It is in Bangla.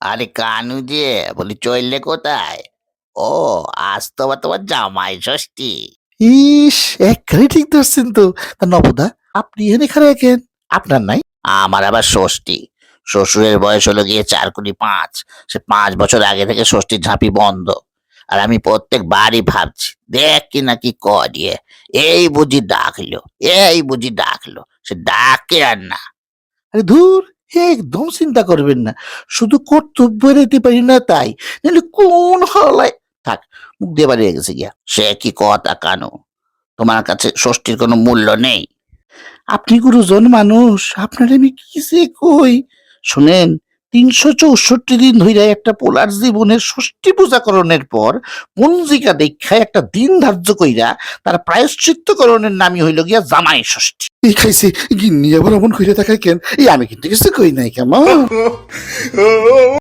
আরে কানু যে বলি চললে কোথায়? ও আজ তো আবার তোমার জামাই ষষ্ঠী। ইস একেবারে ঠিক ধরছেন তো। তা নবদা আপনি এখানে এখানে রাখেন আপনার নাই? আমার আবার ষষ্ঠী। শ্বশুরের বয়স হলো গিয়ে চার কোটি পাঁচ। সে পাঁচ বছর আগে থেকে ষষ্ঠীর ঝাঁপি বন্ধ। আর আমি প্রত্যেক বাড়ি ভাবছি দেখ কি না কি করিয়ে এই বুঝি ডাকলো এই বুঝি ডাকলো সে ডাকে আর না। আরে ধুর একদম চিন্তা করবেন না। শুধু কর্তব্য রেতে পারি না তাই। নাহলে কোন হলায় থাক, মুখ দিয়ে বাড়িয়ে গেছে গিয়া। সে কি কথা, কানো? তোমার কাছে ষষ্ঠীর কোনো মূল্য নেই? আপনি গুরুজন মানুষ, আপনার আমি কি কই? শুনেন তিনশো চৌষট্টি দিন ধরে একটা পোলার জীবনের ষষ্ঠী পূজাকরণের পর পঞ্জিকা দেখায় একটা দিন ধার্য কইরা তার প্রায়শ্চিত্তকরণের নামই হইল গিয়া জামাই ষষ্ঠী। এই খাইছে গিন্নি আবার অমন কইরা থাকায় কেন এই আমি কিন্তু কিছু কই নাই কেমন?